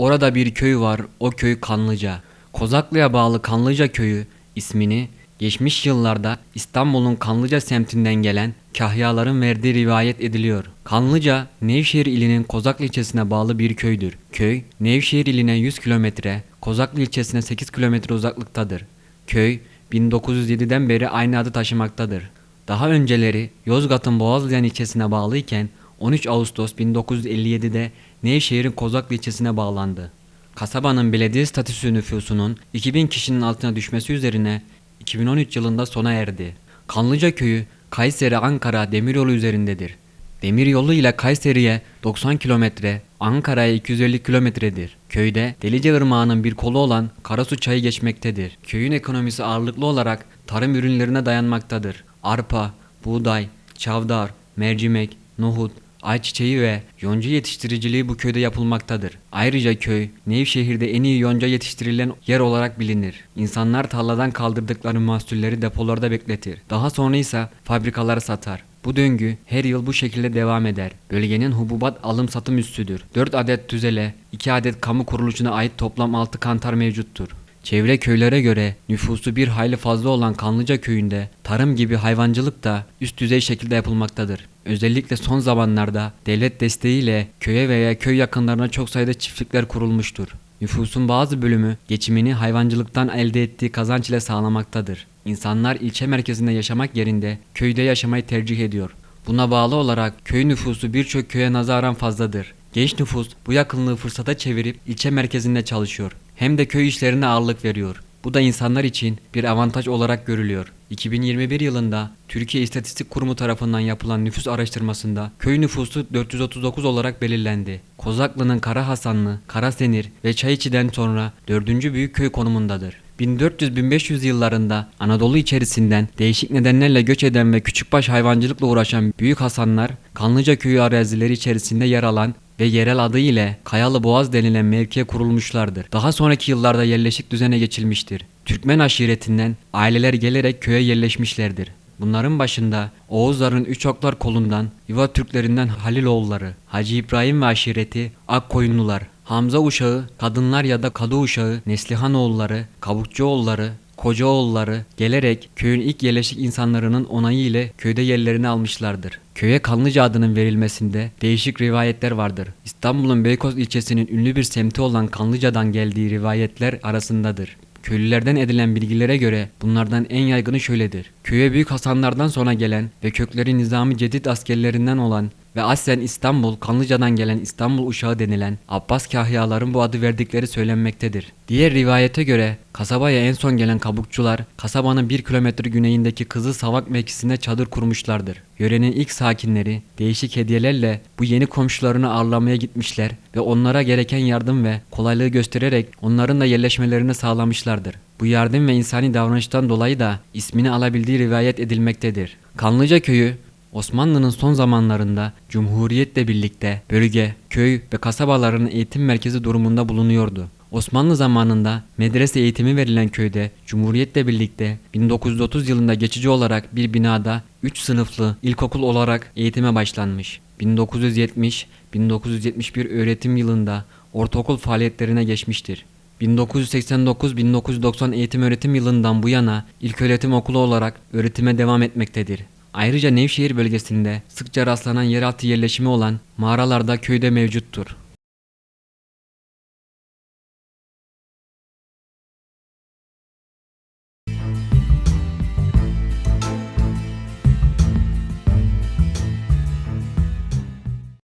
Orada bir köy var, o köy Kanlıca. Kozaklı'ya bağlı Kanlıca köyü ismini geçmiş yıllarda İstanbul'un Kanlıca semtinden gelen kahyaların verdiği rivayet ediliyor. Kanlıca, Nevşehir ilinin Kozaklı ilçesine bağlı bir köydür. Köy, Nevşehir iline 100 kilometre, Kozaklı ilçesine 8 kilometre uzaklıktadır. Köy, 1907'den beri aynı adı taşımaktadır. Daha önceleri Yozgat'ın Boğazlayan ilçesine bağlıyken 13 Ağustos 1957'de Nevşehir'in Kozaklı ilçesine bağlandı. Kasabanın belediye statüsü nüfusunun 2000 kişinin altına düşmesi üzerine 2013 yılında sona erdi. Kanlıca köyü Kayseri-Ankara demiryolu üzerindedir. Demiryolu ile Kayseri'ye 90 kilometre, Ankara'ya 250 kilometredir. Köyde Delice Irmağı'nın bir kolu olan Karasu çayı geçmektedir. Köyün ekonomisi ağırlıklı olarak tarım ürünlerine dayanmaktadır. Arpa, buğday, çavdar, mercimek, nohut, ayçiçeği ve yonca yetiştiriciliği bu köyde yapılmaktadır. Ayrıca köy, Nevşehir'de en iyi yonca yetiştirilen yer olarak bilinir. İnsanlar tarladan kaldırdıkları mahsulleri depolarda bekletir. Daha sonra ise fabrikalara satar. Bu döngü her yıl bu şekilde devam eder. Bölgenin hububat alım satım üssüdür. 4 adet tüzele, 2 adet kamu kuruluşuna ait toplam 6 kantar mevcuttur. Çevre köylere göre nüfusu bir hayli fazla olan Kanlıca köyünde tarım gibi hayvancılık da üst düzey şekilde yapılmaktadır. Özellikle son zamanlarda devlet desteğiyle köye veya köy yakınlarına çok sayıda çiftlikler kurulmuştur. Nüfusun bazı bölümü geçimini hayvancılıktan elde ettiği kazanç ile sağlamaktadır. İnsanlar ilçe merkezinde yaşamak yerinde köyde yaşamayı tercih ediyor. Buna bağlı olarak köy nüfusu birçok köye nazaran fazladır. Genç nüfus bu yakınlığı fırsata çevirip ilçe merkezinde çalışıyor. Hem de köy işlerine ağırlık veriyor. Bu da insanlar için bir avantaj olarak görülüyor. 2021 yılında Türkiye İstatistik Kurumu tarafından yapılan nüfus araştırmasında köy nüfusu 439 olarak belirlendi. Kozaklı'nın Kara Hasanlı, Karasenir ve Çayiçi'den sonra dördüncü büyük köy konumundadır. 1400-1500 yıllarında Anadolu içerisinden değişik nedenlerle göç eden ve küçükbaş hayvancılıkla uğraşan Büyük Hasanlar, Kanlıca köyü arazileri içerisinde yer alan ve yerel adı ile Kayalı Boğaz denilen mevkiye kurulmuşlardır. Daha sonraki yıllarda yerleşik düzene geçilmiştir. Türkmen aşiretinden aileler gelerek köye yerleşmişlerdir. Bunların başında Oğuzların üç oklar kolundan Yuva Türklerinden Haliloğulları, Hacı İbrahim ve aşireti Akkoyunlular, Hamza uşağı, kadınlar ya da kadı uşağı, Neslihanoğulları, Kavukçuoğulları, Kocaoğulları gelerek köyün ilk yerleşik insanlarının onayı ile köyde yerlerini almışlardır. Köye Kanlıca adının verilmesinde değişik rivayetler vardır. İstanbul'un Beykoz ilçesinin ünlü bir semti olan Kanlıca'dan geldiği rivayetler arasındadır. Köylülerden edilen bilgilere göre bunlardan en yaygını şöyledir. Köye Büyük Hasanlardan sonra gelen ve kökleri Nizami Cedid askerlerinden olan ve aslen İstanbul, Kanlıca'dan gelen İstanbul uşağı denilen Abbas kahyaların bu adı verdikleri söylenmektedir. Diğer rivayete göre kasabaya en son gelen kabukçular kasabanın bir kilometre güneyindeki Kızıl Savak mevkisinde çadır kurmuşlardır. Yörenin ilk sakinleri değişik hediyelerle bu yeni komşularını ağırlamaya gitmişler ve onlara gereken yardım ve kolaylığı göstererek onların da yerleşmelerini sağlamışlardır. Bu yardım ve insani davranıştan dolayı da ismini alabildiği rivayet edilmektedir. Kanlıca köyü Osmanlı'nın son zamanlarında Cumhuriyet'le birlikte bölge, köy ve kasabaların eğitim merkezi durumunda bulunuyordu. Osmanlı zamanında medrese eğitimi verilen köyde Cumhuriyet'le birlikte 1930 yılında geçici olarak bir binada 3 sınıflı ilkokul olarak eğitime başlanmış. 1970-1971 öğretim yılında ortaokul faaliyetlerine geçmiştir. 1989-1990 eğitim öğretim yılından bu yana ilköğretim okulu olarak öğretime devam etmektedir. Ayrıca Nevşehir bölgesinde sıkça rastlanan yeraltı yerleşimi olan mağaralarda köyde mevcuttur.